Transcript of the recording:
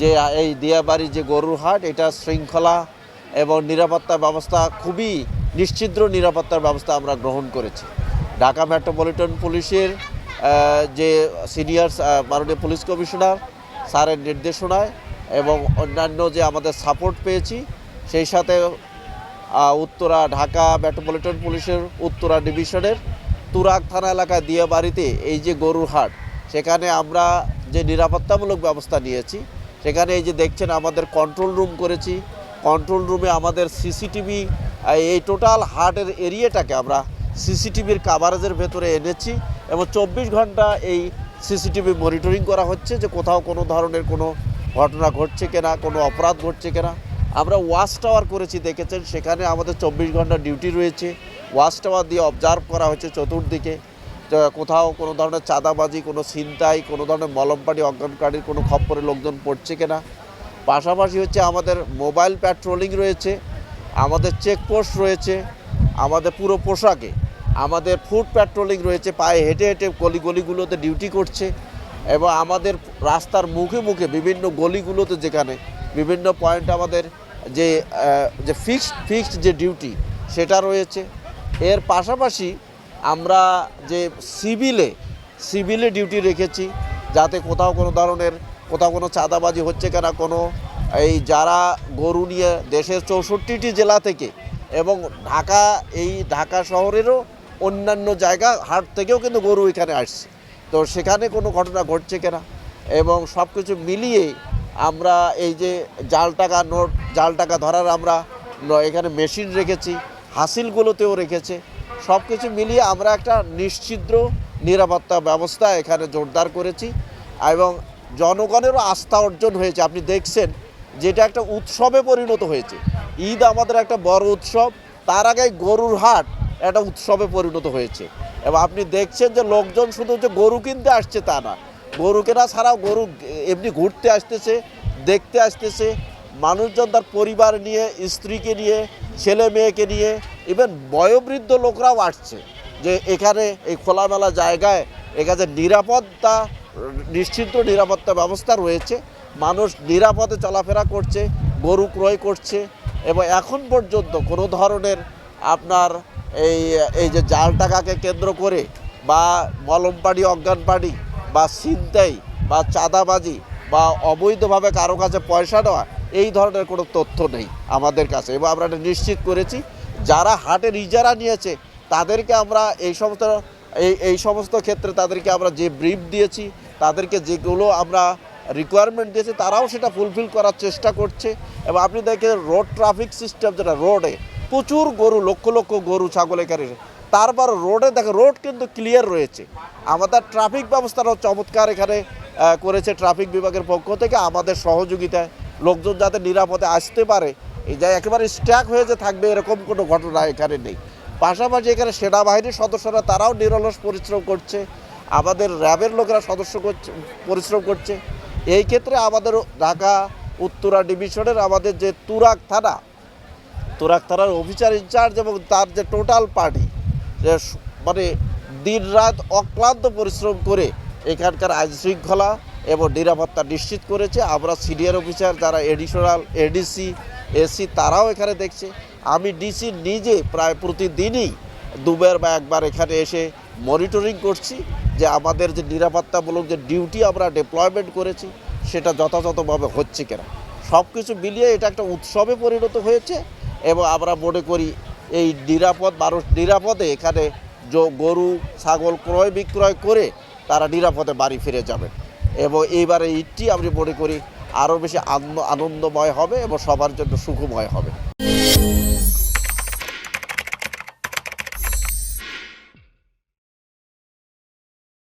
যে এই দিয়াবাড়ির যে গরুর হাট, এটা শৃঙ্খলা এবং নিরাপত্তা ব্যবস্থা, খুবই নিশ্চিদ্র নিরাপত্তার ব্যবস্থা আমরা গ্রহণ করেছি। ঢাকা মেট্রোপলিটন পুলিশের যে সিনিয়র মাননীয় পুলিশ কমিশনার স্যারের নির্দেশনায় এবং অন্যান্য যে আমাদের সাপোর্ট পেয়েছি, সেই সাথে উত্তরা ঢাকা মেট্রোপলিটন পুলিশের উত্তরা ডিভিশনের তুরাগ থানা এলাকায় দিয়ে বাড়িতে এই যে গরুর হাট, সেখানে আমরা যে নিরাপত্তামূলক ব্যবস্থা নিয়েছি সেখানে এই যে দেখছেন আমাদের কন্ট্রোল রুম করেছি। কন্ট্রোল রুমে আমাদের সিসিটিভি এই টোটাল হার্টের এরিয়াটাকে আমরা সিসিটিভির কাভারেজের ভেতরে এনেছি এবং চব্বিশ ঘণ্টা এই সিসিটিভি মনিটরিং করা হচ্ছে যে কোথাও কোনো ধরনের কোনো ঘটনা ঘটছে কিনা, কোনো অপরাধ ঘটছে কিনা। আমরা ওয়াচ টাওয়ার করেছি, দেখেছেন? সেখানে আমাদের চব্বিশ ঘণ্টা ডিউটি রয়েছে। ওয়াচ টাওয়ার দিয়ে অবজার্ভ করা হচ্ছে চতুর্দিকে। কোথাও কোনো ধরনের চাঁদাবাজি, কোনো ছিনতাই, কোনো ধরনের মলমপাড়ি অজ্ঞানকারীর কোনো খপ্পরে লোকজন পড়ছে কিনা। পাশাপাশি হচ্ছে আমাদের মোবাইল প্যাট্রোলিং রয়েছে, আমাদের চেকপোস্ট রয়েছে, আমাদের পুরো পোশাকে আমাদের ফুড প্যাট্রোলিং রয়েছে, পায়ে হেঁটে হেঁটে গলি গলিগুলোতে ডিউটি করছে এবং আমাদের রাস্তার মুখে মুখে বিভিন্ন গলিগুলোতে যেখানে বিভিন্ন পয়েন্ট আমাদের যে যে ফিক্সড ফিক্সড যে ডিউটি সেটা রয়েছে। এর পাশাপাশি আমরা যে সিভিলে সিভিলে ডিউটি রেখেছি, যাতে কোথাও কোনো ধরনের, কোথাও কোনো চাঁদাবাজি হচ্ছে কিনা কোনো, এই যারা গরু নিয়ে দেশের চৌষট্টিটি জেলা থেকে এবং ঢাকা, এই ঢাকা শহরেরও অন্যান্য জায়গা, হাট থেকেও কিন্তু গরু এখানে আসছে। তো সেখানে কোনো ঘটনা ঘটছে কিনা? এবং সব কিছু মিলিয়ে আমরা এই যে জাল টাকা নোট, জাল টাকা ধরার আমরা এখানে মেশিন রেখেছি, হাসিলগুলোতেও রেখেছে। সব কিছু মিলিয়ে আমরা একটা নিশ্চিদ্র নিরাপত্তা ব্যবস্থা এখানে জোরদার করেছি এবং জনগণেরও আস্থা অর্জন হয়েছে। আপনি দেখছেন যেটা একটা উৎসবে পরিণত হয়েছে। ঈদ আমাদের একটা বড় উৎসব, তার আগে গরুর হাট একটা উৎসবে পরিণত হয়েছে। এবং আপনি দেখছেন যে লোকজন শুধু যে গরু কিনতে আসছে তা না, গরু কেনা ছাড়াও গরু এমনি ঘুরতে আসতেছে, দেখতে আসতেছে। মানুষজন তার পরিবার নিয়ে, স্ত্রীকে নিয়ে ছেলে মেয়েকে নিয়ে ইভেন বয়োবৃদ্ধ লোকরাও আসছে যে এখানে এই খোলামেলা জায়গায় এখানে নিরাপত্তা, নিশ্চিন্ত নিরাপত্তা ব্যবস্থা রয়েছে। মানুষ নিরাপদে চলাফেরা করছে, গরু ক্রয় করছে এবং এখন পর্যন্ত কোনো ধরনের আপনার এই এই যে জাল টাকাকে কেন্দ্র করে বা মলমপাড়ি, অজ্ঞানপাড়ি বা ছিনতাই বা চাঁদাবাজি বা অবৈধভাবে কারও কাছে পয়সা নেওয়া এই ধরনের কোনো তথ্য নেই আমাদের কাছে এবং আমরা এটা নিশ্চিত করেছি। যারা হাটের ইজারা নিয়েছে, তাদেরকে আমরা এই সমস্ত, এই এই সমস্ত ক্ষেত্রে তাদেরকে আমরা যে ব্রিফ দিয়েছি, তাদেরকে যেগুলো আমরা রিকোয়ারমেন্ট দিয়েছি, তারাও সেটা ফুলফিল করার চেষ্টা করছে। এবং আপনি দেখেন রোড ট্রাফিক সিস্টেম যেটা রোডে প্রচুর গরু, লক্ষ লক্ষ গরু, ছাগল এখানে তারপর রোডে দেখো রোড কিন্তু ক্লিয়ার রয়েছে। আমাদের ট্রাফিক ব্যবস্থাটাও চমৎকার এখানে করেছে ট্রাফিক বিভাগের পক্ষ থেকে আমাদের সহযোগিতায়। লোকজন যাতে নিরাপদে আসতে পারে, এই যে একেবারে স্ট্যাক হয়ে যে থাকবে এরকম কোনো ঘটনা এখানে নেই। পাশাপাশি এখানে সেনাবাহিনীর সদস্যরা তারাও নিরলস পরিশ্রম করছে, আমাদের র্যাবের লোকেরা সদস্য করছে, পরিশ্রম করছে। এই ক্ষেত্রে আমাদের ঢাকা উত্তরা ডিভিশনের আমাদের যে তুরাক থানা তুরাক থানার অফিসার ইনচার্জ এবং তার যে টোটাল পার্টি মানে দিন রাত অক্লান্ত পরিশ্রম করে এখানকার আইন শৃঙ্খলা এবং নিরাপত্তা নিশ্চিত করেছে। আমরা সিনিয়র অফিসার যারা এডিশনাল এডিসি এসি তারাও এখানে দেখছে। আমি ডিসি নিজে প্রায় প্রতিদিনই দুবার বা একবার এখানে এসে মনিটরিং করছি যে আমাদের যে নিরাপত্তামূলক যে ডিউটি আমরা ডিপ্লয়মেন্ট করেছি, সেটা যথাযথভাবে হচ্ছে কিনা। সব কিছু মিলিয়ে এটা একটা উৎসবে পরিণত হয়েছে এবং আমরা মনে করি এই নিরাপদ মানুষ নিরাপদে এখানে গরু, ছাগল ক্রয় বিক্রয় করে তারা নিরাপদে বাড়ি ফিরে যাবেন এবং এইবারে ঈদটি আমি মনে করি আরও বেশি আনন্দ আনন্দময় হবে এবং সবার জন্য সুখময় হবে।